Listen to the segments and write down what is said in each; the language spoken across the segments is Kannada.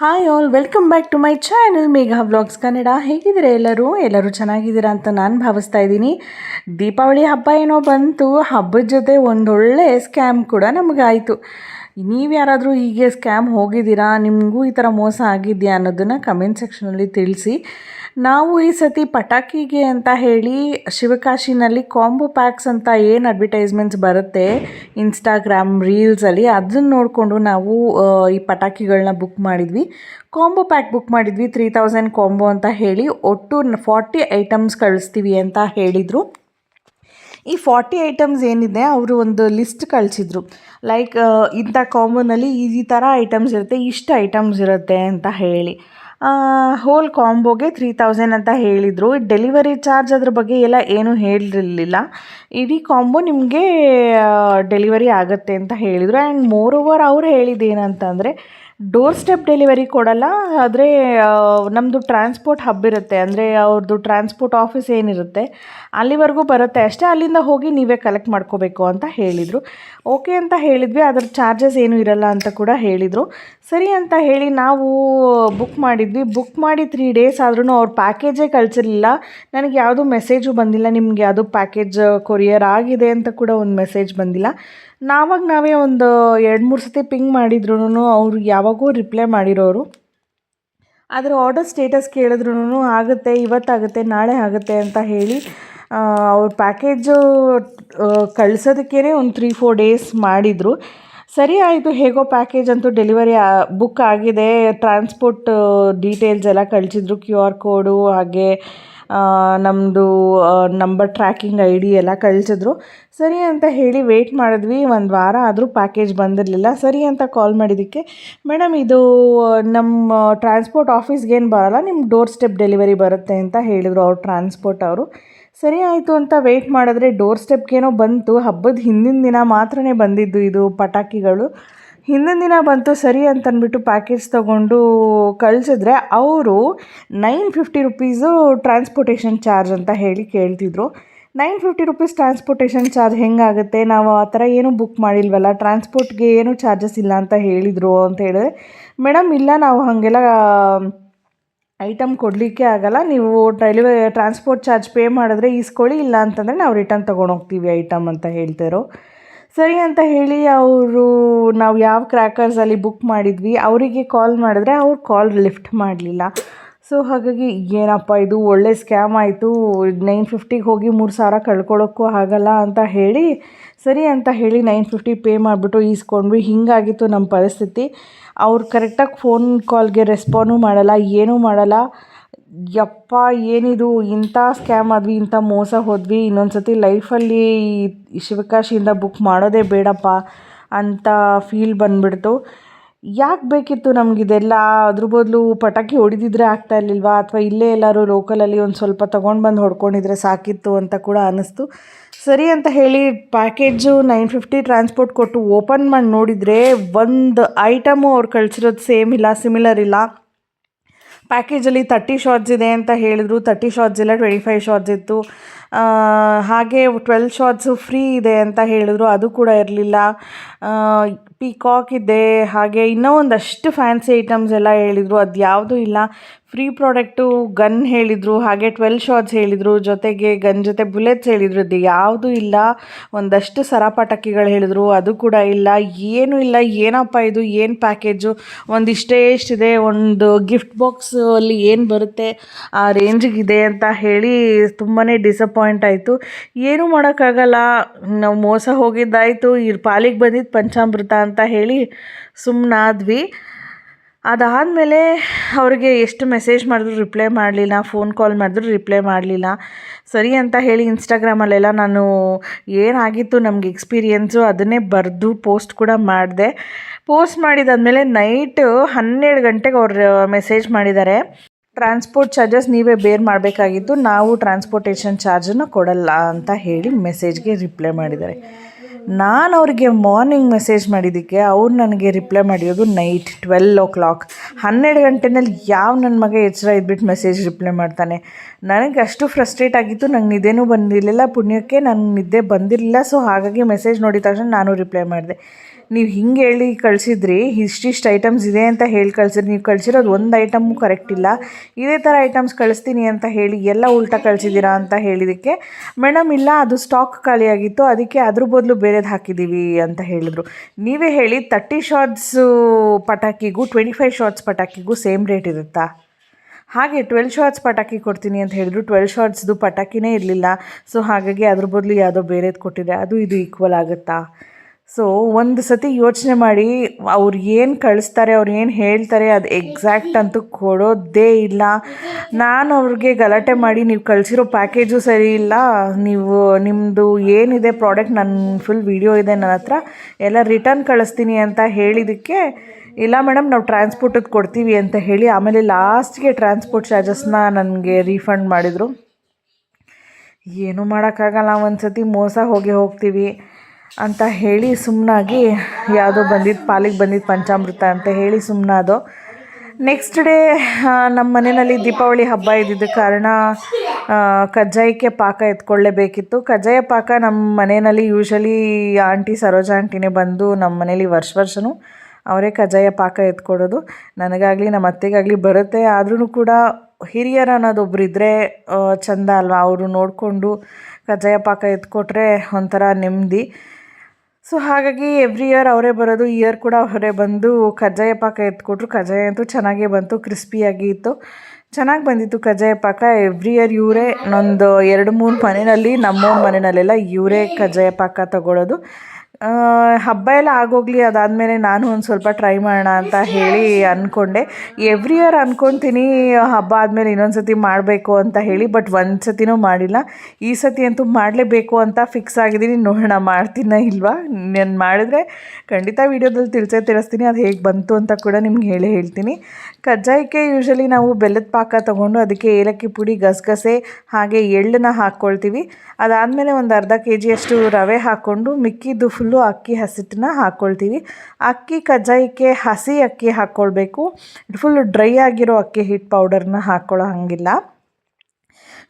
Hi all welcome back to my channel Megha vlogs Kannada ಹೇಗಿದ್ದೀರಾ ಎಲ್ಲರೂ? ಎಲ್ಲರೂ ಚೆನ್ನಾಗಿದ್ದೀರಾ ಅಂತ ನಾನು ಭಾವಿಸ್ತಾ ಇದ್ದೀನಿ. ದೀಪಾವಳಿ ಹಬ್ಬ ಏನೋ ಬಂತು. ಹಬ್ಬದ ಜೊತೆ ಒಂದೊಳ್ಳೆ ಸ್ಕ್ಯಾಮ್ ಕೂಡ ನಮಗಾಯಿತು. ನೀವು ಯಾರಾದರೂ ಹೀಗೆ ಸ್ಕ್ಯಾಮ್ ಹೋಗಿದ್ದೀರಾ? ನಿಮಗೂ ಈ ಥರ ಮೋಸ ಆಗಿದೆಯಾ ಅನ್ನೋದನ್ನು ಕಮೆಂಟ್ ಸೆಕ್ಷನಲ್ಲಿ ತಿಳಿಸಿ. ನಾವು ಈ ಸತಿ ಪಟಾಕಿಗೆ ಅಂತ ಹೇಳಿ ಶಿವಕಾಶಿನಲ್ಲಿ ಕಾಂಬೋ ಪ್ಯಾಕ್ಸ್ ಅಂತ ಏನು ಅಡ್ವರ್ಟೈಸ್ಮೆಂಟ್ಸ್ ಬರುತ್ತೆ ಇನ್ಸ್ಟಾಗ್ರಾಮ್ ರೀಲ್ಸಲ್ಲಿ ಅದನ್ನು ನೋಡಿಕೊಂಡು ನಾವು ಈ ಪಟಾಕಿಗಳನ್ನ ಬುಕ್ ಮಾಡಿದ್ವಿ. ಕಾಂಬೋ ಪ್ಯಾಕ್ ಬುಕ್ ಮಾಡಿದ್ವಿ, ತ್ರೀ ತೌಸಂಡ್ ಕಾಂಬೋ ಅಂತ ಹೇಳಿ. ಒಟ್ಟು ಫಾರ್ಟಿ ಐಟಮ್ಸ್ ಕಳಿಸ್ತೀವಿ ಅಂತ ಹೇಳಿದರು. ಈ ಫಾರ್ಟಿ ಐಟಮ್ಸ್ ಏನಿದೆ, ಅವರು ಒಂದು ಲಿಸ್ಟ್ ಕಳಿಸಿದ್ರು. ಲೈಕ್ ಇಂಥ ಕಾಂಬೋನಲ್ಲಿ ಈ ಥರ ಐಟಮ್ಸ್ ಇರುತ್ತೆ, ಇಷ್ಟು ಐಟಮ್ಸ್ ಇರುತ್ತೆ ಅಂತ ಹೇಳಿ. ಹೋಲ್ ಕಾಂಬೋಗೆ ತ್ರೀ ತೌಸಂಡ್ ಅಂತ ಹೇಳಿದರು. ಡೆಲಿವರಿ ಚಾರ್ಜ್ ಅದ್ರ ಬಗ್ಗೆ ಎಲ್ಲ ಏನೂ ಹೇಳಿರಲಿಲ್ಲ ಇಡೀ ಕಾಂಬೋ ನಿಮಗೆ ಡೆಲಿವರಿ ಆಗುತ್ತೆ ಅಂತ ಹೇಳಿದರು. ಆ್ಯಂಡ್ ಮೋರ್ ಓವರ್ ಅವ್ರು ಹೇಳಿದ್ದು ಏನಂತಂದರೆ ಡೋರ್ ಸ್ಟೆಪ್ ಡೆಲಿವರಿ ಕೊಡಲ್ಲ, ಆದರೆ ನಮ್ಮದು ಟ್ರಾನ್ಸ್ಪೋರ್ಟ್ ಹಬ್ ಇರುತ್ತೆ. ಅಂದರೆ ಅವ್ರದ್ದು ಟ್ರಾನ್ಸ್ಪೋರ್ಟ್ ಆಫೀಸ್ ಏನಿರುತ್ತೆ, ಅಲ್ಲಿವರೆಗೂ ಬರುತ್ತೆ ಅಷ್ಟೇ. ಅಲ್ಲಿಂದ ಹೋಗಿ ನೀವೇ ಕಲೆಕ್ಟ್ ಮಾಡ್ಕೋಬೇಕು ಅಂತ ಹೇಳಿದರು. ಓಕೆ ಅಂತ ಹೇಳಿದ್ವಿ ಅದ್ರ ಚಾರ್ಜಸ್ ಏನೂ ಇರಲ್ಲ ಅಂತ ಕೂಡ ಹೇಳಿದರು. ಸರಿ ಅಂತ ಹೇಳಿ ನಾವು ಬುಕ್ ಮಾಡಿದ್ವಿ. ಬುಕ್ ಮಾಡಿ ತ್ರೀ ಡೇಸ್ ಆದ್ರೂ ಅವ್ರ ಪ್ಯಾಕೇಜೇ ಕಳಿಸಿರಲಿಲ್ಲ. ನನಗೆ ಯಾವುದೂ ಮೆಸೇಜು ಬಂದಿಲ್ಲ, ನಿಮ್ಗೆ ಯಾವುದು ಪ್ಯಾಕೇಜ್ ಕೊರಿಯರ್ ಆಗಿದೆ ಅಂತ ಕೂಡ ಒಂದು ಮೆಸೇಜ್ ಬಂದಿಲ್ಲ. ನಾವಾಗ ನಾವೇ ಒಂದು ಎರಡು ಮೂರು ಸತಿ ಪಿಂಗ್ ಮಾಡಿದ್ರು ಅವರು ಯಾವಾಗೂ ರಿಪ್ಲೈ ಮಾಡಿರೋರು. ಅದರ ಆರ್ಡರ್ ಸ್ಟೇಟಸ್ ಕೇಳಿದ್ರು ಆಗುತ್ತೆ, ಇವತ್ತಾಗುತ್ತೆ, ನಾಳೆ ಆಗುತ್ತೆ ಅಂತ ಹೇಳಿ ಅವ್ರ ಪ್ಯಾಕೇಜು ಕಳ್ಸೋದಕ್ಕೇ ಒಂದು ತ್ರೀ ಫೋರ್ ಡೇಸ್ ಮಾಡಿದರು. ಸರಿ ಆಯಿತು, ಹೇಗೋ ಪ್ಯಾಕೇಜ್ ಅಂತೂ ಡೆಲಿವರಿ ಬುಕ್ ಆಗಿದೆ. ಟ್ರಾನ್ಸ್ಪೋರ್ಟ್ ಡೀಟೇಲ್ಸ್ ಎಲ್ಲ ಕಳಿಸಿದ್ರು, ಕ್ಯೂ ಆರ್ ಕೋಡು, ಹಾಗೆ ನಮ್ಮದು ನಂಬರ್ ಟ್ರ್ಯಾಕಿಂಗ್ ಐ ಡಿ ಎಲ್ಲ ಕಳಿಸಿದ್ರು. ಸರಿ ಅಂತ ಹೇಳಿ ವೆಯ್ಟ್ ಮಾಡಿದ್ವಿ. ಒಂದು ವಾರ ಆದರೂ ಪ್ಯಾಕೇಜ್ ಬಂದಿರಲಿಲ್ಲ. ಸರಿ ಅಂತ ಕಾಲ್ ಮಾಡಿದ್ದಕ್ಕೆ ಮೇಡಮ್ ಇದು ನಮ್ಮ ಟ್ರಾನ್ಸ್ಪೋರ್ಟ್ ಆಫೀಸ್ಗೇನು ಬರೋಲ್ಲ. ನಿಮ್ಮ ಡೋರ್ ಸ್ಟೆಪ್ ಡೆಲಿವರಿ ಬರುತ್ತೆ ಅಂತ ಹೇಳಿದರು ಅವ್ರು ಟ್ರಾನ್ಸ್ಪೋರ್ಟ್ ಅವರು. ಸರಿ ಆಯಿತು ಅಂತ ವೆಯ್ಟ್ ಮಾಡಿದ್ರೆ ಡೋರ್ ಸ್ಟೆಪ್ಗೇನೋ ಬಂತು. ಹಬ್ಬದ ಹಿಂದಿನ ದಿನ ಮಾತ್ರನೇ ಬಂದಿದ್ದು ಇದು ಪಟಾಕಿಗಳು. ಹಿಂದಿನ ದಿನ ಬಂತು ಸರಿ ಅಂತ ಅಂದ್ಬಿಟ್ಟು ಪ್ಯಾಕೇಜ್ ತೊಗೊಂಡು ಕಳಿಸಿದ್ರೆ ಅವರು nine fifty rupees transportation charge ಅಂತ ಹೇಳಿ ಕೇಳ್ತಿದ್ರು. Nine fifty rupees transportation charge ಹೆಂಗಾಗುತ್ತೆ? ನಾವು ಆ ಥರ ಏನೂ ಬುಕ್ ಮಾಡಿಲ್ವಲ್ಲ? ಟ್ರಾನ್ಸ್ಪೋರ್ಟ್ಗೆ ಏನೂ ಚಾರ್ಜಸ್ ಇಲ್ಲ ಅಂತ ಹೇಳಿದರು ಅಂತ ಹೇಳಿದ್ರೆ, ಮೇಡಮ್, ಇಲ್ಲ, ನಾವು ಹಾಗೆಲ್ಲ ಐಟಮ್ ಕೊಡಲಿಕ್ಕೆ ಆಗಲ್ಲ. ನೀವು ಡೆಲಿವರಿ ಟ್ರಾನ್ಸ್ಪೋರ್ಟ್ ಚಾರ್ಜ್ ಪೇ ಮಾಡಿದ್ರೆ ಈಸ್ಕೊಳ್ಳಿ, ಇಲ್ಲ ಅಂತಂದರೆ ನಾವು ರಿಟರ್ನ್ ತೊಗೊಂಡೋಗ್ತೀವಿ ಐಟಮ್ ಅಂತ ಹೇಳ್ತಾರೋ ಸರಿ ಅಂತ ಹೇಳಿ ಅವರು ನಾವು ಯಾವ ಕ್ರ್ಯಾಕರ್ಸಲ್ಲಿ ಬುಕ್ ಮಾಡಿದ್ವಿ, ಅವರಿಗೆ ಕಾಲ್ ಮಾಡಿದ್ರೆ ಅವ್ರು ಕಾಲ್ ಲಿಫ್ಟ್ ಮಾಡಲಿಲ್ಲ. ಸೊ ಹಾಗಾಗಿ ಏನಪ್ಪ ಇದು ಒಳ್ಳೆ ಸ್ಕ್ಯಾಮ್ ಆಯಿತು ನೈನ್ ಫಿಫ್ಟಿಗೆ ಹೋಗಿ ಮೂರು ಸಾವಿರ ಕಳ್ಕೊಳ್ಳೋಕ್ಕೂ ಆಗಲ್ಲ ಅಂತ ಹೇಳಿ, ಸರಿ ಅಂತ ಹೇಳಿ ನೈನ್ ಫಿಫ್ಟಿ ಪೇ ಮಾಡಿಬಿಟ್ಟು ಈಸ್ಕೊಂಡ್ವಿ. ಹಿಂಗಾಗಿತ್ತು ನಮ್ಮ ಪರಿಸ್ಥಿತಿ. ಅವ್ರು ಕರೆಕ್ಟಾಗಿ ಫೋನ್ ಕಾಲ್ಗೆ ರೆಸ್ಪಾಂಡು ಮಾಡಲ್ಲ, ಏನೂ ಮಾಡಲ್ಲ. ಯಪ್ಪ, ಏನಿದು? ಇಂಥ ಸ್ಕ್ಯಾಮ್ ಆದ್ವಿ, ಇಂಥ ಮೋಸ ಹೋದ್ವಿ. ಇನ್ನೊಂದು ಸತಿ ಲೈಫಲ್ಲಿ ಶಿವಕಾಶಿಯಿಂದ ಬುಕ್ ಮಾಡೋದೇ ಬೇಡಪ್ಪ ಅಂತ ಫೀಲ್ ಬಂದುಬಿಡ್ತು. ಯಾಕೆ ಬೇಕಿತ್ತು ನಮಗಿದೆಲ್ಲ ಅದ್ರ ಬದಲು ಪಟಾಕಿ ಹೊಡೆದಿದ್ರೆ ಆಗ್ತಾ ಇರಲಿಲ್ವಾ? ಅಥವಾ ಇಲ್ಲೇ ಎಲ್ಲರೂ ಲೋಕಲಲ್ಲಿ ಒಂದು ಸ್ವಲ್ಪ ತೊಗೊಂಡು ಬಂದು ಹೊಡ್ಕೊಂಡಿದ್ರೆ ಸಾಕಿತ್ತು ಅಂತ ಕೂಡ ಅನ್ನಿಸ್ತು ಸರಿ ಅಂತ ಹೇಳಿ ಪ್ಯಾಕೇಜು ನೈನ್ ಫಿಫ್ಟಿ ಟ್ರಾನ್ಸ್ಪೋರ್ಟ್ ಕೊಟ್ಟು ಓಪನ್ ಮಾಡಿ ನೋಡಿದರೆ ಒಂದು ಐಟಮು ಅವ್ರು ಕಳಿಸಿರೋದು ಸೇಮ್ ಇಲ್ಲ ಸಿಮಿಲರ್ ಇಲ್ಲ. ಪ್ಯಾಕೇಜಲ್ಲಿ ತರ್ಟಿ ಶಾರ್ಟ್ಸ್ ಇದೆ ಅಂತ ಹೇಳಿದ್ರು. ತರ್ಟಿ ಶಾರ್ಟ್ಸ್ ಇಲ್ಲ ಟ್ವೆಂಟಿ ಫೈವ್ ಶಾರ್ಟ್ಸ್ ಇತ್ತು. ಹಾಗೆ ಟ್ವೆಲ್ ಶಾಟ್ಸು ಫ್ರೀ ಇದೆ ಅಂತ ಹೇಳಿದ್ರು, ಅದು ಕೂಡ ಇರಲಿಲ್ಲ. ಪೀಕಾಕ್ ಇದೆ, ಹಾಗೆ ಇನ್ನೂ ಒಂದಷ್ಟು ಫ್ಯಾನ್ಸಿ ಐಟಮ್ಸ್ ಎಲ್ಲ ಹೇಳಿದರು, ಅದು ಯಾವುದೂ ಇಲ್ಲ. ಫ್ರೀ ಪ್ರಾಡಕ್ಟು ಗನ್ ಹೇಳಿದರು, ಹಾಗೆ ಟ್ವೆಲ್ ಶಾರ್ಟ್ಸ್ ಹೇಳಿದರು, ಜೊತೆಗೆ ಗನ್ ಜೊತೆ ಬುಲೆಟ್ಸ್ ಹೇಳಿದರು ಅದು ಯಾವುದೂ ಇಲ್ಲ. ಒಂದಷ್ಟು ಸರ ಪಟಾಕಿಗಳು ಹೇಳಿದರು, ಅದು ಕೂಡ ಇಲ್ಲ. ಏನೂ ಇಲ್ಲ, ಏನಪ್ಪ ಇದು, ಏನು ಪ್ಯಾಕೇಜು ಒಂದಿಷ್ಟೇ ಎಷ್ಟಿದೆ ಒಂದು ಗಿಫ್ಟ್ ಬಾಕ್ಸ್ ಅಲ್ಲಿ ಏನು ಬರುತ್ತೆ? ಆ ರೇಂಜಿಗಿದೆ ಅಂತ ಹೇಳಿ ತುಂಬಾ ಡಿಸಪಾಯಿಂಟ್ ಆಯಿತು. ಏನೂ ಮಾಡೋಕ್ಕಾಗಲ್ಲ. ನಾವು ಮೋಸ ಹೋಗಿದ್ದಾಯಿತು. ಇವ್ರ ಪಾಲಿಗೆ ಬಂದಿದ್ದು ಪಂಚಾಮೃತ ಅಂತ ಹೇಳಿ ಸುಮ್ಮನಾದ್ವಿ ಅದಾದಮೇಲೆ ಅವ್ರಿಗೆ ಎಷ್ಟು ಮೆಸೇಜ್ ಮಾಡಿದ್ರು ರಿಪ್ಲೈ ಮಾಡಲಿಲ್ಲ. ಫೋನ್ ಕಾಲ್ ಮಾಡಿದ್ರು ರಿಪ್ಲೈ ಮಾಡಲಿಲ್ಲ. ಸರಿ ಅಂತ ಹೇಳಿ ಇನ್ಸ್ಟಾಗ್ರಾಮಲ್ಲೆಲ್ಲ ನಾನು ಏನಾಗಿತ್ತು ನಮ್ಗೆ ಎಕ್ಸ್ಪೀರಿಯೆನ್ಸು ಅದನ್ನೇ ಬರೆದು ಪೋಸ್ಟ್ ಕೂಡ ಮಾಡಿದೆ. ಪೋಸ್ಟ್ ಮಾಡಿದಾದಮೇಲೆ ನೈಟು ಹನ್ನೆರಡು ಗಂಟೆಗೆ ಅವರು ಮೆಸೇಜ್ ಮಾಡಿದ್ದಾರೆ. ಟ್ರಾನ್ಸ್ಪೋರ್ಟ್ ಚಾರ್ಜಸ್ ನೀವೇ ಬೇರ್ ಮಾಡಬೇಕಾಗಿದ್ದು ನಾವು ಟ್ರಾನ್ಸ್ಪೋರ್ಟೇಷನ್ ಚಾರ್ಜನ್ನು ಕೊಡಲ್ಲ ಅಂತ ಹೇಳಿ ಮೆಸೇಜ್ಗೆ ರಿಪ್ಲೈ ಮಾಡಿದ್ದಾರೆ. ನಾನು ಅವ್ರಿಗೆ ಮಾರ್ನಿಂಗ್ ಮೆಸೇಜ್ ಮಾಡಿದ್ದಕ್ಕೆ ಅವ್ರು ನನಗೆ ರಿಪ್ಲೈ ಮಾಡಿರೋದು ನೈಟ್ ಟ್ವೆಲ್ ಓ ಕ್ಲಾಕ್. ಹನ್ನೆರಡು ಗಂಟೆನಲ್ಲಿ ಯಾವ ನನ್ನ ಮಗ ಎಚ್ಚರ ಇದ್ಬಿಟ್ಟು ಮೆಸೇಜ್ ರಿಪ್ಲೈ ಮಾಡ್ತಾನೆ. ನನಗೆ ಅಷ್ಟು ಫ್ರಸ್ಟ್ರೇಟ್ ಆಗಿತ್ತು, ನಂಗೆ ನಿದ್ದೆನೂ ಬಂದಿರಲಿಲ್ಲ, ಪುಣ್ಯಕ್ಕೆ ನನಗೆ ನಿದ್ದೆ ಬಂದಿರಲಿಲ್ಲ, ಸೊ ಹಾಗಾಗಿ ಮೆಸೇಜ್ ನೋಡಿದ ತಕ್ಷಣ ನಾನು ರಿಪ್ಲೈ ಮಾಡಿದೆ. ನೀವು ಹಿಂಗೆ ಹೇಳಿ ಕಳಿಸಿದ್ರಿ, ಇಷ್ಟಿಷ್ಟು ಐಟಮ್ಸ್ ಇದೆ ಅಂತ ಹೇಳಿ ಕಳಿಸಿದ್ರಿ, ನೀವು ಕಳಿಸಿರೋದು ಒಂದು ಐಟಮು ಕರೆಕ್ಟ್ ಇಲ್ಲ. ಇದೇ ಥರ ಐಟಮ್ಸ್ ಕಳಿಸ್ತೀನಿ ಅಂತ ಹೇಳಿ ಎಲ್ಲ ಉಲ್ಟಾ ಕಳಿಸಿದ್ದೀರಾ ಅಂತ ಹೇಳಿದ್ದಕ್ಕೆ ಮೇಡಮ್, ಇಲ್ಲ, ಅದು ಸ್ಟಾಕ್ ಖಾಲಿಯಾಗಿತ್ತು ಅದಕ್ಕೆ ಅದ್ರ ಬದಲು ಬೇರೆದು ಹಾಕಿದ್ದೀವಿ ಅಂತ ಹೇಳಿದ್ರು. ನೀವೇ ಹೇಳಿ ತರ್ಟಿ ಶಾರ್ಟ್ಸು ಪಟಾಕಿಗೂ ಟ್ವೆಂಟಿ ಫೈವ್ ಶಾರ್ಟ್ಸ್ ಪಟಾಕಿಗೂ ಸೇಮ್ ರೇಟ್ ಇರುತ್ತಾ? ಹಾಗೆ ಟ್ವೆಲ್ ಶಾರ್ಟ್ಸ್ ಪಟಾಕಿ ಕೊಡ್ತೀನಿ ಅಂತ ಹೇಳಿದ್ರು. ಟ್ವೆಲ್ ಶಾರ್ಟ್ಸ್ದು ಪಟಾಕಿನೇ ಇರಲಿಲ್ಲ. ಸೊ ಹಾಗಾಗಿ ಅದ್ರ ಬದಲು ಯಾವುದೋ ಬೇರೆದು ಕೊಟ್ಟಿದೆ ಅದು ಇದು ಈಕ್ವಲ್ ಆಗುತ್ತಾ? ಸೊ ಒಂದು ಸತಿ ಯೋಚನೆ ಮಾಡಿ, ಅವ್ರು ಏನು ಕಳಿಸ್ತಾರೆ, ಅವ್ರು ಏನು ಹೇಳ್ತಾರೆ, ಅದು ಎಕ್ಸಾಕ್ಟ್ ಅಂತೂ ಕೊಡೋದೇ ಇಲ್ಲ. ನಾನು ಅವ್ರಿಗೆ ಗಲಾಟೆ ಮಾಡಿ, ನೀವು ಕಳಿಸಿರೋ ಪ್ಯಾಕೇಜು ಸರಿ ಇಲ್ಲ. ನೀವು ನಿಮ್ಮದು ಏನಿದೆ ಪ್ರಾಡಕ್ಟ್ ನನ್ನ ಫುಲ್ ವಿಡಿಯೋ ಇದೆ ನನ್ನ ಹತ್ರ. ಎಲ್ಲ ರಿಟರ್ನ್ ಕಳಿಸ್ತೀನಿ ಅಂತ ಹೇಳಿದ್ದಕ್ಕೆ ಇಲ್ಲ ಮೇಡಮ್ ನಾವು ಟ್ರಾನ್ಸ್ಪೋರ್ಟದ್ದು ಕೊಡ್ತೀವಿ ಅಂತ ಹೇಳಿ, ಆಮೇಲೆ ಲಾಸ್ಟ್ಗೆ ಟ್ರಾನ್ಸ್ಪೋರ್ಟ್ ಚಾರ್ಜಸ್ನ ನನಗೆ ರೀಫಂಡ್ ಮಾಡಿದರು. ಏನೂ ಮಾಡೋಕ್ಕಾಗಲ್ಲ, ಒಂದು ಸತಿ ಮೋಸ ಹೋಗಿ ಹೋಗ್ತೀವಿ. ಅಂತ ಹೇಳಿ ಸುಮ್ಮನಾಗಿ ಯಾವುದೋ ಬಂದಿದ್ದು ಪಾಲಿಗೆ ಬಂದಿದ್ದು ಪಂಚಾಮೃತ ಅಂತ ಹೇಳಿ ಸುಮ್ಮನಾದೋ ನೆಕ್ಸ್ಟ್ ಡೇ ನಮ್ಮ ಮನೆಯಲ್ಲಿ ದೀಪಾವಳಿ ಹಬ್ಬ ಇದ್ದಿದ್ದ ಕಾರಣ ಕಜ್ಜಾಯಕ್ಕೆ ಪಾಕ ಎತ್ಕೊಳ್ಳೇಬೇಕಿತ್ತು. ಕಜ್ಜಾಯ ಪಾಕ ನಮ್ಮ ಮನೆಯಲ್ಲಿ ಯೂಶಲಿ ಆಂಟಿ ಸರೋಜ ಆಂಟಿನೇ ಬಂದು ನಮ್ಮ ಮನೇಲಿ ವರ್ಷ ವರ್ಷವೂ ಅವರೇ ಕಜ್ಜಾಯ ಪಾಕ ಎತ್ಕೊಡೋದು. ನನಗಾಗಲಿ ನಮ್ಮ ಅತ್ತೆಗಾಗಲಿ ಬರುತ್ತೆ. ಆದ್ರೂ ಕೂಡ ಹಿರಿಯರು ಅನ್ನೋದೊಬ್ರು ಇದ್ದರೆ ಚಂದ ಅಲ್ವಾ? ಅವರು ನೋಡಿಕೊಂಡು ಕಜ್ಜಾಯ ಪಾಕ ಎತ್ಕೊಟ್ರೆ ಒಂಥರ ನೆಮ್ಮದಿ ಸೊ ಹಾಗಾಗಿ ಎವ್ರಿ ಇಯರ್ ಅವರೇ ಬರೋದು ಇಯರ್ ಕೂಡ ಅವರೇ ಬಂದು ಕಜ್ಜಾಯ ಪಾಕ ಎತ್ಕೊಟ್ರು. ಕಜ್ಜಾಯ ಅಂತೂ ಚೆನ್ನಾಗೇ ಬಂತು ಕ್ರಿಸ್ಪಿಯಾಗಿ ಇತ್ತು. ಚೆನ್ನಾಗಿ ಬಂದಿತ್ತು ಕಜ್ಜಾಯ ಪಾಕ. ಎವ್ರಿ ಇಯರ್ ಇವರೇ ನಂದು ಎರಡು, ಮೂರು ಮನೆಯಲ್ಲಿ ನಮ್ಮವ್ರ ಮನೆಯಲ್ಲೆಲ್ಲ ಇವರೇ ಕಜ್ಜಾಯ ಪಾಕ ತಗೊಳ್ಳೋದು ಹಬ್ಬ ಎಲ್ಲ ಆಗೋಗ್ಲಿ, ಅದಾದಮೇಲೆ ನಾನು ಒಂದು ಸ್ವಲ್ಪ ಟ್ರೈ ಮಾಡೋಣ ಅಂತ ಹೇಳಿ ಅಂದ್ಕೊಂಡೆ ಎವ್ರಿ ಇಯರ್ ಅಂದ್ಕೊತೀನಿ ಹಬ್ಬ ಆದಮೇಲೆ ಇನ್ನೊಂದು ಸತಿ ಮಾಡಬೇಕು ಅಂತ ಹೇಳಿ ಬಟ್ ಒಂದು ಸತಿನೂ ಮಾಡಿಲ್ಲ. ಈ ಸತಿ ಅಂತೂ ಮಾಡಲೇಬೇಕು ಅಂತ ಫಿಕ್ಸ್ ಆಗಿದ್ದೀನಿ. ನೋಡೋಣ, ಮಾಡ್ತೀನ ಇಲ್ವಾ? ನಾನು ಮಾಡಿದ್ರೆ ಖಂಡಿತ ವೀಡಿಯೋದಲ್ಲಿ ತಿಳಿಸೇ ತಿಳಿಸ್ತೀನಿ. ಅದು ಹೇಗೆ ಬಂತು ಅಂತ ಕೂಡ ನಿಮ್ಗೆ ಹೇಳಿ ಹೇಳ್ತೀನಿ. ಕಜ್ಜಾಯಕ್ಕೆ ಯೂಶಲಿ ನಾವು ಬೆಲ್ಲದ ಪಾಕ ತೊಗೊಂಡು ಅದಕ್ಕೆ ಏಲಕ್ಕಿ ಪುಡಿ, ಗಸಗಸೆ, ಹಾಗೆ ಎಳ್ಳನ್ನ ಹಾಕ್ಕೊಳ್ತೀವಿ ಅದಾದಮೇಲೆ ಒಂದು ಅರ್ಧ ಕೆ ಜಿಯಷ್ಟು ರವೆ ಹಾಕ್ಕೊಂಡು ಮಿಕ್ಕಿದ್ದು ಫುಲ್ಲು ಅಕ್ಕಿ ಹಸಿಟ್ಟನ್ನ ಹಾಕ್ಕೊಳ್ತೀವಿ ಅಕ್ಕಿ ಕಜ್ಜಾಯಕ್ಕೆ ಹಸಿ ಅಕ್ಕಿ ಹಾಕ್ಕೊಳ್ಬೇಕು ಫುಲ್ ಡ್ರೈ ಆಗಿರೋ ಅಕ್ಕಿ ಹಿಟ್ಟು ಪೌಡರ್ನ ಹಾಕ್ಕೊಳ್ಳೋ ಹಾಗಿಲ್ಲ.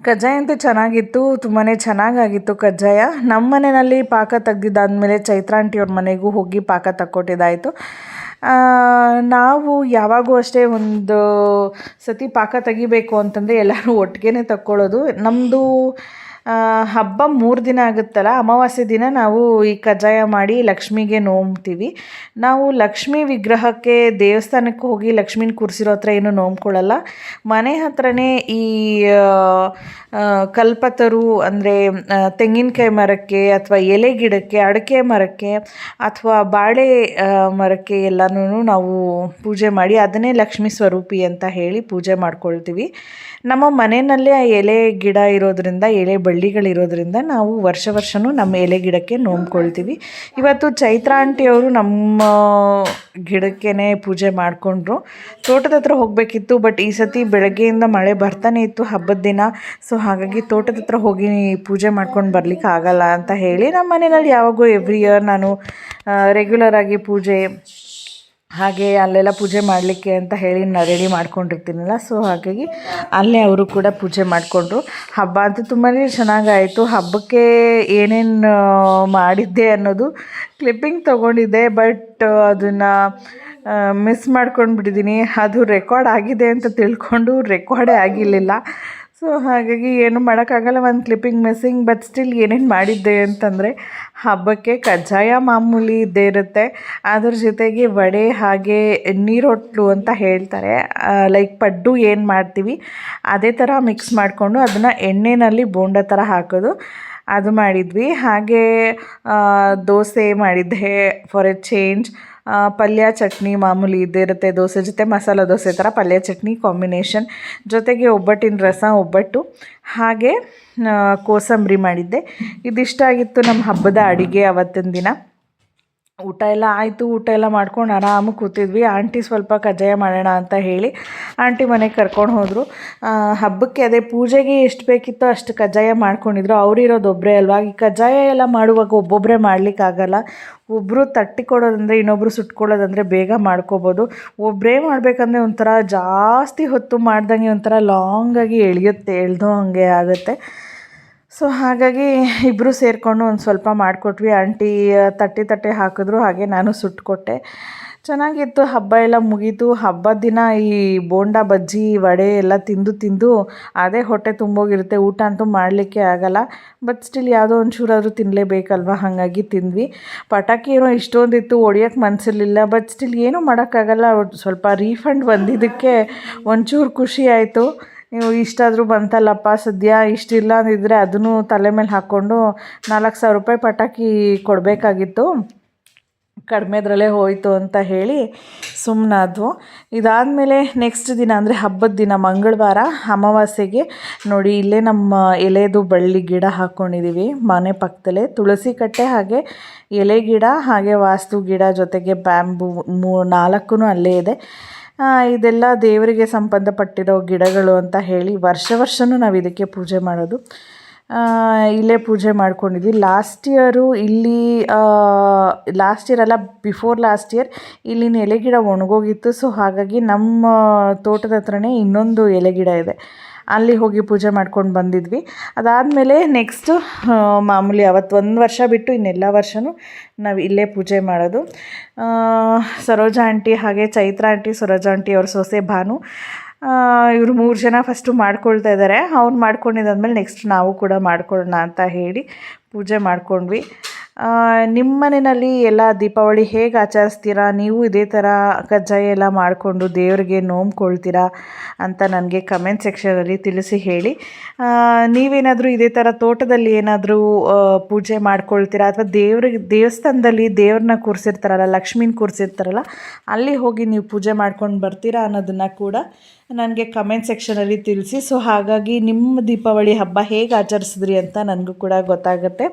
ಕಜ್ಜಾಯ ಅಂತೂ ಚೆನ್ನಾಗಿತ್ತು ತುಂಬಾ ಚೆನ್ನಾಗಾಗಿತ್ತು ಕಜ್ಜಾಯ. ನಮ್ಮ ಮನೆಯಲ್ಲಿ ಪಾಕ ತೆಗ್ದಿದ್ದಾದಮೇಲೆ ಚೈತ್ರ ಆಂಟಿಯವ್ರ ಮನೆಗೂ ಹೋಗಿ ಪಾಕ ತಕ್ಕೊಟ್ಟಿದ್ದಾಯಿತು. ನಾವು ಯಾವಾಗೂ ಅಷ್ಟೇ ಒಂದು ಸತಿ ಪಾಕ ತೆಗಿಬೇಕು ಅಂತಂದರೆ ಎಲ್ಲರೂ ಒಟ್ಟಿಗೆ ತಕ್ಕೊಳ್ಳೋದು. ನಮ್ಮದು ಹಬ್ಬ ಮೂರು ದಿನ ಆಗುತ್ತಲ್ಲ, ಅಮಾವಾಸ್ಯೆ ದಿನ ನಾವು ಈ ಕಜ್ಜಾಯ ಮಾಡಿ ಲಕ್ಷ್ಮಿಗೆ ನೋಮ್ತೀವಿ. ನಾವು ಲಕ್ಷ್ಮಿ ವಿಗ್ರಹಕ್ಕೆ ದೇವಸ್ಥಾನಕ್ಕೆ ಹೋಗಿ ಲಕ್ಷ್ಮಿನ ಕೂರಿಸಿರೋ ಹತ್ರ ಏನು ನೋಮ್ಕೊಳ್ಳಲ್ಲ. ಮನೆ ಹತ್ರನೇ ಈ ಕಲ್ಪತರು ಅಂದರೆ ತೆಂಗಿನಕಾಯಿ ಮರಕ್ಕೆ ಅಥವಾ ಎಲೆ ಗಿಡಕ್ಕೆ, ಅಡಿಕೆ ಮರಕ್ಕೆ ಅಥವಾ ಬಾಳೆ ಮರಕ್ಕೆ ಎಲ್ಲನೂ ನಾವು ಪೂಜೆ ಮಾಡಿ ಅದನ್ನೇ ಲಕ್ಷ್ಮಿ ಸ್ವರೂಪಿ ಅಂತ ಹೇಳಿ ಪೂಜೆ ಮಾಡ್ಕೊಳ್ತೀವಿ. ನಮ್ಮ ಮನೆಯಲ್ಲೇ ಆ ಎಲೆ ಗಿಡ ಇರೋದ್ರಿಂದ ಎಲೆ ಬಳ್ಳಿಗಳಿರೋದ್ರಿಂದ ನಾವು ವರ್ಷ ವರ್ಷವೂ ನಮ್ಮ ಎಲೆ ಗಿಡಕ್ಕೆ ನೋಂಬ್ಕೊಳ್ತೀವಿ. ಇವತ್ತು ಚೈತ್ರ ಆಂಟಿಯವರು ನಮ್ಮ ಗಿಡಕ್ಕೇ ಪೂಜೆ ಮಾಡಿಕೊಂಡ್ರು. ತೋಟದ ಹತ್ರ ಹೋಗಬೇಕಿತ್ತು, ಬಟ್ ಈ ಸತಿ ಬೆಳಗ್ಗೆಯಿಂದ ಮಳೆ ಬರ್ತಾನೆ ಇತ್ತು, ಹಬ್ಬದ ದಿನ. ಸೊ ಹಾಗಾಗಿ ತೋಟದ ಹತ್ರ ಹೋಗಿ ಪೂಜೆ ಮಾಡ್ಕೊಂಡು ಬರ್ಲಿಕ್ಕೆ ಆಗಲ್ಲ ಅಂತ ಹೇಳಿ ನಮ್ಮ ಮನೆಯಲ್ಲಿ ಯಾವಾಗೂ ಎವ್ರಿ ಇಯರ್ ನಾನು ರೆಗ್ಯುಲರ್ ಆಗಿ ಪೂಜೆ ಹಾಗೆ ಅಲ್ಲೆಲ್ಲ ಪೂಜೆ ಮಾಡಲಿಕ್ಕೆ ಅಂತ ಹೇಳಿ ನಾನು ರೆಡಿ ಮಾಡ್ಕೊಂಡಿರ್ತೀನಲ್ಲ ಸೊ ಹಾಗಾಗಿ ಅಲ್ಲೇ ಅವರು ಕೂಡ ಪೂಜೆ ಮಾಡಿಕೊಂಡ್ರು. ಹಬ್ಬ ಅಂತೂ ತುಂಬಾ ಚೆನ್ನಾಗಾಯಿತು. ಹಬ್ಬಕ್ಕೆ ಏನೇನು ಮಾಡಿದ್ದೆ ಅನ್ನೋದು ಕ್ಲಿಪ್ಪಿಂಗ್ ತೊಗೊಂಡಿದ್ದೆ ಬಟ್ ಅದನ್ನು ಮಿಸ್ ಮಾಡ್ಕೊಂಡು ಬಿಟ್ಟಿದ್ದೀನಿ ಅದು ರೆಕಾರ್ಡ್ ಆಗಿದೆ ಅಂತ ತಿಳ್ಕೊಂಡು ರೆಕಾರ್ಡೇ ಆಗಿರಲಿಲ್ಲ. ಸೊ ಹಾಗಾಗಿ ಏನು ಮಾಡೋಕ್ಕಾಗಲ್ಲ, ಒಂದು ಕ್ಲಿಪ್ಪಿಂಗ್ ಮಿಸ್ಸಿಂಗ್ ಬಟ್ ಸ್ಟಿಲ್ ಏನೇನು ಮಾಡಿದ್ದೆ ಅಂತಂದರೆ, ಹಬ್ಬಕ್ಕೆ ಕಜ್ಜಾಯ ಮಾಮೂಲಿ ಇದ್ದೇ ಇರುತ್ತೆ. ಅದ್ರ ಜೊತೆಗೆ ವಡೆ, ಹಾಗೆ ನೀರೊಟ್ಲು ಅಂತ ಹೇಳ್ತಾರೆ. ಲೈಕ್ ಪಡ್ಡು ಏನು ಮಾಡ್ತೀವಿ, ಅದೇ ಥರ ಮಿಕ್ಸ್ ಮಾಡಿಕೊಂಡು ಅದನ್ನು ಎಣ್ಣೆಯಲ್ಲಿ ಬೋಂಡ ಥರ ಹಾಕೋದು. ಅದು ಮಾಡಿದ್ವಿ. ಹಾಗೆ ದೋಸೆ ಮಾಡಿದ್ದೆ ಫಾರ್ ಎ ಚೇಂಜ್ ಪಲ್ಯ, ಚಟ್ನಿ ಮಾಮೂಲಿ ಇದ್ದೇ ಇರುತ್ತೆ, ದೋಸೆ ಜೊತೆ, ಮಸಾಲ ದೋಸೆ ಥರ ಪಲ್ಯ, ಚಟ್ನಿ ಕಾಂಬಿನೇಷನ್. ಜೊತೆಗೆ ಒಬ್ಬಟ್ಟಿನ ರಸ, ಒಬ್ಬಟ್ಟು. ಹಾಗೆ ಕೋಸಂಬರಿ ಮಾಡಿದ್ದೆ. ಇದಿಷ್ಟ ಆಗಿತ್ತು ನಮ್ಮ ಹಬ್ಬದ ಅಡುಗೆ ಅವತ್ತಿನ ದಿನ. ಊಟ ಎಲ್ಲ ಆಯಿತು, ಊಟ ಎಲ್ಲ ಮಾಡ್ಕೊಂಡು ಆರಾಮಾಗಿ ಕೂತಿದ್ವಿ. ಆಂಟಿ ಸ್ವಲ್ಪ ಕಜ್ಜಾಯ ಮಾಡೋಣ ಅಂತ ಹೇಳಿ ಆಂಟಿ ಮನೆಗೆ ಕರ್ಕೊಂಡು ಹೋದರು. ಹಬ್ಬಕ್ಕೆ ಅದೇ ಪೂಜೆಗೆ ಎಷ್ಟು ಬೇಕಿತ್ತೋ ಅಷ್ಟು ಕಜ್ಜಾಯ ಮಾಡ್ಕೊಂಡಿದ್ರು. ಅವರಿರೋದು ಒಬ್ಬರೇ ಅಲ್ವಾ? ಈ ಕಜ್ಜಾಯ ಎಲ್ಲ ಮಾಡುವಾಗ ಒಬ್ಬೊಬ್ಬರೇ ಮಾಡಲಿಕ್ಕಾಗಲ್ಲ ಒಬ್ಬರು ತಟ್ಟಿ ಕೊಡೋದಂದರೆ ಇನ್ನೊಬ್ಬರು ಸುಟ್ಕೊಳ್ಳೋದಂದರೆ ಬೇಗ ಮಾಡ್ಕೋಬೋದು. ಒಬ್ಬರೇ ಮಾಡಬೇಕಂದ್ರೆ ಒಂಥರ ಜಾಸ್ತಿ ಹೊತ್ತು ಮಾಡ್ದಂಗೆ ಒಂಥರ ಲಾಂಗಾಗಿ ಎಳೆಯುತ್ತೆ, ಎಳ್ದೋ ಹಂಗೆ ಆಗುತ್ತೆ. ಸೊ ಹಾಗಾಗಿ ಇಬ್ಬರು ಸೇರಿಕೊಂಡು ಒಂದು ಸ್ವಲ್ಪ ಮಾಡಿಕೊಟ್ವಿ. ಆಂಟಿ ತಟ್ಟೆ ತಟ್ಟೆ ಹಾಕಿದ್ರು, ಹಾಗೆ ನಾನು ಸುಟ್ಟುಕೊಟ್ಟೆ ಚೆನ್ನಾಗಿತ್ತು, ಹಬ್ಬ ಎಲ್ಲ ಮುಗೀತು. ಹಬ್ಬದ ದಿನ ಈ ಬೋಂಡ, ಬಜ್ಜಿ, ವಡೆ ಎಲ್ಲ ತಿಂದು ತಿಂದು ಅದೇ ಹೊಟ್ಟೆ ತುಂಬೋಗಿರುತ್ತೆ. ಊಟ ಅಂತೂ ಮಾಡಲಿಕ್ಕೆ ಆಗಲ್ಲ. ಬಟ್ ಸ್ಟಿಲ್ ಯಾವುದೋ ಒಂಚೂರಾದರೂ ತಿನ್ನಲೇಬೇಕಲ್ವ ಹಾಗಾಗಿ ತಿಂದ್ವಿ. ಪಟಾಕಿ ಏನೋ ಇಷ್ಟೊಂದಿತ್ತು ಹೊಡಿಯೋಕ್ಕೆ ಮನಸ್ಸಿರಲಿಲ್ಲ ಬಟ್ ಸ್ಟಿಲ್ ಏನೂ ಮಾಡೋಕ್ಕಾಗಲ್ಲ. ಸ್ವಲ್ಪ ರೀಫಂಡ್ ಬಂದಿದ್ದಕ್ಕೆ ಒಂಚೂರು ಖುಷಿ ಆಯಿತು. ನೀವು ಇಷ್ಟಾದರೂ ಬಂತಲ್ಲಪ್ಪ, ಸದ್ಯ ಇಷ್ಟಿಲ್ಲ ಅಂದಿದ್ರೆ ಅದನ್ನು ತಲೆ ಮೇಲೆ ಹಾಕ್ಕೊಂಡು ನಾಲ್ಕು ಸಾವಿರ ರೂಪಾಯಿ ಪಟಾಕಿ ಕೊಡಬೇಕಾಗಿತ್ತು. ಕಡಿಮೆದ್ರಲ್ಲೇ ಹೋಯಿತು ಅಂತ ಹೇಳಿ ಸುಮ್ಮನಾದ್ವು ಇದಾದಮೇಲೆ ನೆಕ್ಸ್ಟ್ ದಿನ ಅಂದರೆ ಹಬ್ಬದ ದಿನ ಮಂಗಳವಾರ ಅಮಾವಾಸ್ಯೆಗೆ ನೋಡಿ, ಇಲ್ಲೇ ನಮ್ಮ ಎಲೆದು ಬಳ್ಳಿ ಗಿಡ ಹಾಕ್ಕೊಂಡಿದ್ದೀವಿ ಮನೆ ಪಕ್ಕದಲ್ಲೇ ತುಳಸಿ ಕಟ್ಟೆ ಹಾಗೆ ಎಲೆ ಗಿಡ ಹಾಗೆ ವಾಸ್ತು ಗಿಡ ಜೊತೆಗೆ ಬ್ಯಾಂಬು ಮೂ ನಾಲ್ಕು ಅಲ್ಲೇ ಇದೆ. ಇದೆಲ್ಲ ದೇವರಿಗೆ ಸಂಬಂಧಪಟ್ಟಿರೋ ಗಿಡಗಳು ಅಂತ ಹೇಳಿ ವರ್ಷ ವರ್ಷವೂ ನಾವು ಇದಕ್ಕೆ ಪೂಜೆ ಮಾಡೋದು. ಇಲ್ಲೇ ಪೂಜೆ ಮಾಡ್ಕೊಂಡಿದ್ವಿ. ಲಾಸ್ಟ್ ಇಯರು ಇಲ್ಲಿ ಲಾಸ್ಟ್ ಇಯರ್ ಅಲ್ಲ ಬಿಫೋರ್ ಲಾಸ್ಟ್ ಇಯರ್ ಇಲ್ಲಿನ ಎಲೆಗಿಡ ಒಣಗೋಗಿತ್ತು. ಸೊ ಹಾಗಾಗಿ ನಮ್ಮ ತೋಟದ ಹತ್ರನೇ ಇನ್ನೊಂದು ಎಲೆಗಿಡ ಇದೆ. ಅಲ್ಲಿ ಹೋಗಿ ಪೂಜೆ ಮಾಡ್ಕೊಂಡು ಬಂದಿದ್ವಿ. ಅದಾದಮೇಲೆ ನೆಕ್ಸ್ಟು ಮಾಮೂಲಿ ಅವತ್ತು ಒಂದು ವರ್ಷ ಬಿಟ್ಟು ಇನ್ನೆಲ್ಲ ವರ್ಷವೂ ನಾವು ಇಲ್ಲೇ ಪೂಜೆ ಮಾಡೋದು. ಸರೋಜಾ ಆಂಟಿ ಹಾಗೆ ಚೈತ್ರ ಆಂಟಿ, ಸರೋಜಾ ಆಂಟಿ ಅವ್ರ ಸೊಸೆ ಭಾನು ಇವರು ಮೂರು ಜನ ಫಸ್ಟು ಮಾಡ್ಕೊಳ್ತಾ ಇದ್ದಾರೆ ಅವ್ರು ಮಾಡ್ಕೊಂಡಿದ್ದಾದ್ಮೇಲೆ ನೆಕ್ಸ್ಟ್ ನಾವು ಕೂಡ ಮಾಡ್ಕೊಳ್ಳೋಣ ಅಂತ ಹೇಳಿ ಪೂಜೆ ಮಾಡ್ಕೊಂಡ್ವಿ. ನಿಮ್ಮ ಮನೆಯಲ್ಲಿ ಎಲ್ಲ ದೀಪಾವಳಿ ಹೇಗೆ ಆಚರಿಸ್ತೀರಾ? ನೀವು ಇದೇ ಥರ ಕಜ್ಜಾಯ ಎಲ್ಲ ಮಾಡಿಕೊಂಡು ದೇವರಿಗೆ ನೋಂಬ್ಕೊಳ್ತೀರಾ ಅಂತ ನನಗೆ ಕಮೆಂಟ್ ಸೆಕ್ಷನಲ್ಲಿ ತಿಳಿಸಿ ಹೇಳಿ. ನೀವೇನಾದರೂ ಇದೇ ಥರ ತೋಟದಲ್ಲಿ ಏನಾದರೂ ಪೂಜೆ ಮಾಡ್ಕೊಳ್ತೀರಾ? ಅಥವಾ ದೇವ್ರಿಗೆ ದೇವಸ್ಥಾನದಲ್ಲಿ ದೇವ್ರನ್ನ ಕೂರಿಸಿರ್ತಾರಲ್ಲ, ಲಕ್ಷ್ಮೀನ ಕೂರಿಸಿರ್ತಾರಲ್ಲ, ಅಲ್ಲಿ ಹೋಗಿ ನೀವು ಪೂಜೆ ಮಾಡ್ಕೊಂಡು ಬರ್ತೀರಾ ಅನ್ನೋದನ್ನು ಕೂಡ ನನಗೆ ಕಮೆಂಟ್ ಸೆಕ್ಷನಲ್ಲಿ ತಿಳಿಸಿ. ಸೊ ಹಾಗಾಗಿ ನಿಮ್ಮ ದೀಪಾವಳಿ ಹಬ್ಬ ಹೇಗೆ ಆಚರಿಸಿದ್ರಿ ಅಂತ ನನಗೂ ಕೂಡ ಗೊತ್ತಾಗುತ್ತೆ.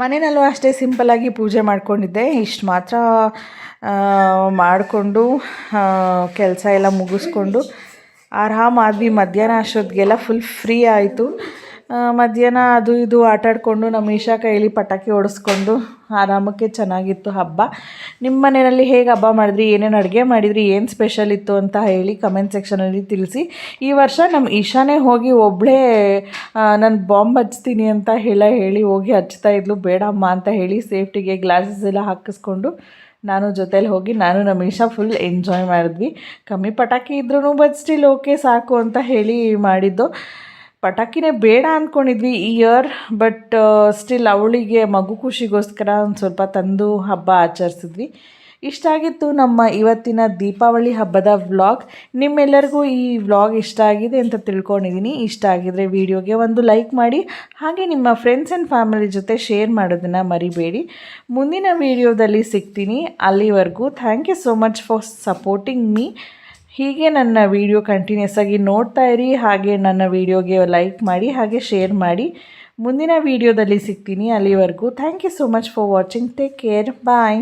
ಮನೆಯಲ್ಲೂ ಅಷ್ಟೇ ಸಿಂಪಲ್ಲಾಗಿ ಪೂಜೆ ಮಾಡ್ಕೊಂಡಿದ್ದೆ. ಇಷ್ಟು ಮಾತ್ರ ಮಾಡಿಕೊಂಡು ಕೆಲಸ ಎಲ್ಲ ಮುಗಿಸ್ಕೊಂಡು, ಆರಾಮಾದ್ವಿ. ಮಧ್ಯಾಹ್ನ ಅಷ್ಟೊತ್ತಿಗೆಲ್ಲ ಫುಲ್ ಫ್ರೀ ಆಯಿತು. ಮಧ್ಯಾಹ್ನ ಅದು ಇದು ಆಟಾಡಿಕೊಂಡು ನಮ್ಮ ಈಶಾ ಕೈಲಿ ಪಟಾಕಿ ಹೊಡೆಸ್ಕೊಂಡು ಆರಾಮಕ್ಕೆ ಚೆನ್ನಾಗಿತ್ತು ಹಬ್ಬ. ನಿಮ್ಮ ಮನೆಯಲ್ಲಿ ಹೇಗೆ ಹಬ್ಬ ಮಾಡಿದ್ರಿ, ಏನೇನು ಅಡುಗೆ ಮಾಡಿದ್ರಿ, ಏನು ಸ್ಪೆಷಲ್ ಇತ್ತು ಅಂತ ಹೇಳಿ ಕಮೆಂಟ್ ಸೆಕ್ಷನಲ್ಲಿ ತಿಳಿಸಿ. ಈ ವರ್ಷ ನಮ್ಮ ಈಶಾನೇ ಹೋಗಿ ಒಬ್ಬಳೇ ನಾನು ಬಾಂಬ್ ಹಚ್ತೀನಿ ಅಂತ ಹೇಳ ಹೇಳಿ ಹೋಗಿ ಹಚ್ತಾ ಇದ್ಲು. ಬೇಡಮ್ಮ ಅಂತ ಹೇಳಿ ಸೇಫ್ಟಿಗೆ ಗ್ಲಾಸಸ್ ಎಲ್ಲ ಹಾಕಿಸ್ಕೊಂಡು ನಾನು ಜೊತೇಲಿ ಹೋಗಿ ನಾನು ನಮ್ಮ ಈಶಾ ಫುಲ್ ಎಂಜಾಯ್ ಮಾಡಿದ್ವಿ. ಕಮ್ಮಿ ಪಟಾಕಿ ಇದ್ರೂ ಬಟ್ ಸ್ಟಿಲ್ ಓಕೆ ಸಾಕು ಅಂತ ಹೇಳಿ ಮಾಡಿದ್ದು. ಪಟಾಕಿನೇ ಬೇಡ ಅಂದ್ಕೊಂಡಿದ್ವಿ ಇಯರ್ ಬಟ್ ಸ್ಟಿಲ್ ಅವಳಿಗೆ ಮಗು ಖುಷಿಗೋಸ್ಕರ ಒಂದು ಸ್ವಲ್ಪ ತಂದು ಹಬ್ಬ ಆಚರಿಸಿದ್ವಿ. ಇಷ್ಟ ಆಗಿತ್ತು ನಮ್ಮ ಇವತ್ತಿನ ದೀಪಾವಳಿ ಹಬ್ಬದ ವ್ಲಾಗ್ ನಿಮ್ಮೆಲ್ಲರಿಗೂ ಈ ವ್ಲಾಗ್ ಇಷ್ಟ ಆಗಿದೆ ಅಂತ ತಿಳ್ಕೊಂಡಿದ್ದೀನಿ ಇಷ್ಟ ಆಗಿದ್ರೆ ವಿಡಿಯೋಗೆ ಒಂದು ಲೈಕ್ ಮಾಡಿ. ಹಾಗೆ ನಿಮ್ಮ ಫ್ರೆಂಡ್ಸ್ ಆ್ಯಂಡ್ ಫ್ಯಾಮಿಲಿ ಜೊತೆ ಶೇರ್ ಮಾಡೋದನ್ನು ಮರಿಬೇಡಿ. ಮುಂದಿನ ವಿಡಿಯೋದಲ್ಲಿ ಸಿಗ್ತೀನಿ. ಅಲ್ಲಿವರೆಗೂ thank you so much for supporting me ಹೀಗೆ ನನ್ನ ವಿಡಿಯೋ ಕಂಟಿನ್ಯೂಸ್ ಆಗಿ ನೋಡ್ತಾ ಇರಿ. ಹಾಗೆ ನನ್ನ ವಿಡಿಯೋಗೆ ಲೈಕ್ ಮಾಡಿ, ಹಾಗೆ ಶೇರ್ ಮಾಡಿ. ಮುಂದಿನ ವಿಡಿಯೋದಲ್ಲಿ ಸಿಗ್ತೀನಿ ಅಲ್ಲಿವರೆಗೂ. Thank you so much for watching take care bye